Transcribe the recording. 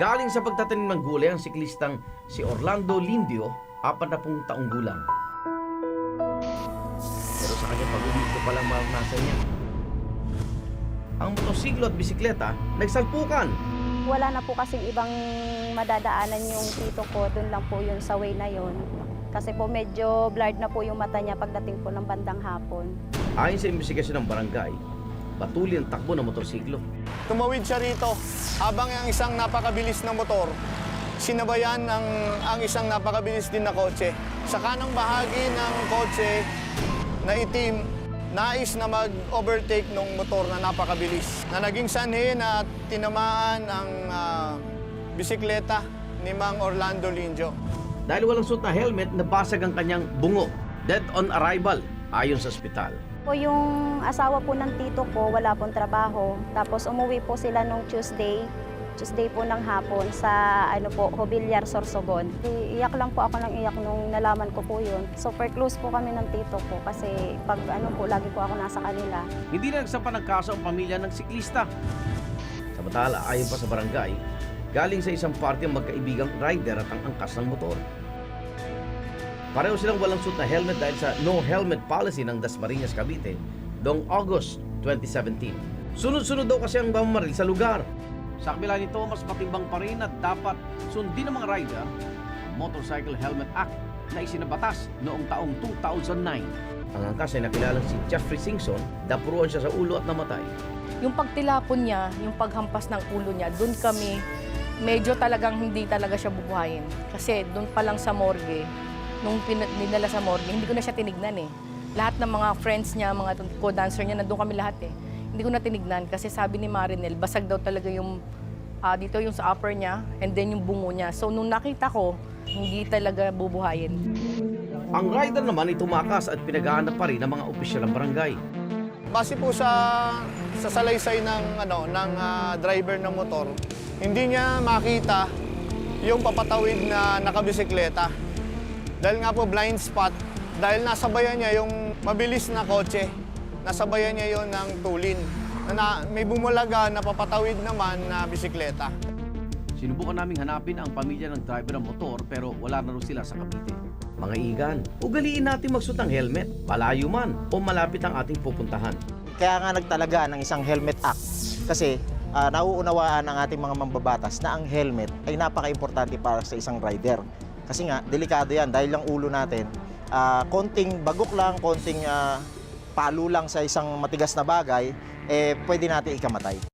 Galing sa pagtatanim ng gulay ang siklistang si Orlando Lindio, 40 taong gulang. Pero sa kanya pag-uwi ko palang maranasan niya. Ang motosiklo at bisikleta nagsalpukan. Wala na po kasing ibang madadaanan yung tito ko. Doon lang po yun sa way na yun. Kasi po medyo blurred na po yung mata niya pagdating po ng bandang hapon. Ayon sa investigasyon ng barangay, patuloy ang takbo ng motorsiklo. Tumawid siya rito habang ang isang napakabilis na motor sinabayan ang, ang isang napakabilis din na kotse. Sa kanang bahagi ng kotse na itim, nais na mag-overtake ng motor na napakabilis. Na naging sanhi na tinamaan ang ah, bisikleta ni Mang Orlando Linjo. Dahil walang suot na helmet, nabasag ang kanyang bungo. Dead on arrival, ayon sa ospital. Po yung asawa po ng tito ko, wala pong trabaho. Tapos umuwi po sila nung Tuesday, Tuesday po ng hapon sa ano po, Hobilyar, Sorsogon. Iyak lang po ako ng iyak nung nalaman ko po yun. Super close po kami ng tito ko kasi pag ano po, lagi po ako nasa kanila. Hindi na nagsampa ng kaso ang pamilya ng siklista. Samantala, ayon pa sa barangay, galing sa isang party ang magkaibigang rider at ang angkas ng motor. Pareho silang walang suit na helmet dahil sa no helmet policy ng Dasmariñas, Cavite noong August 2017. Sunod-sunod daw kasi ang pamamaril sa lugar. Sa kabila nito, mas matimbang pa rin at dapat sundin ng mga rider ang Motorcycle Helmet Act na isinabatas noong taong 2009. Ang angkas ay nakilalang si Jeffrey Singson, dapuruan siya sa ulo at namatay. Yung pagtilapon niya, yung paghampas ng ulo niya, doon kami, medyo talagang hindi talaga siya bubuhayin. Kasi doon pa lang sa morgue, nung dinala sa morgue, hindi ko na siya tinignan eh. Lahat ng mga friends niya, mga co-dancer niya, nandun kami lahat eh. Hindi ko na tinignan kasi sabi ni Marinel, basag daw talaga yung ah, dito yung sa upper niya and then yung bungo niya. So nung nakita ko, hindi talaga bubuhayin. Ang rider naman ay tumakas at pinaghahanap pa rin ng mga opisyal ng barangay. Base po sa sa salaysay ng ano ng ah, driver ng motor, hindi niya makita yung papatawid na nakabisikleta. Dahil nga po blind spot, dahil nasabayan niya yung mabilis na kotse, nasabayan niya yon ng tulin. Na, na may bumulaga na papatawid naman na bisikleta. Sinubukan naming hanapin ang pamilya ng driver ng motor pero wala na rin sila sa Cavite. Mga igan, ugaliin natin magsuot ng helmet, palayo man o malapit ang ating pupuntahan. Kaya nga nagtalaga ng isang helmet act kasi ah, nauunawaan ng ating mga mambabatas na ang helmet ay napaka-importante para sa isang rider. Kasi nga, delikado yan dahil ang ulo natin, ah, konting bagok lang, konting ah, palo lang sa isang matigas na bagay, eh pwede natin ikamatay.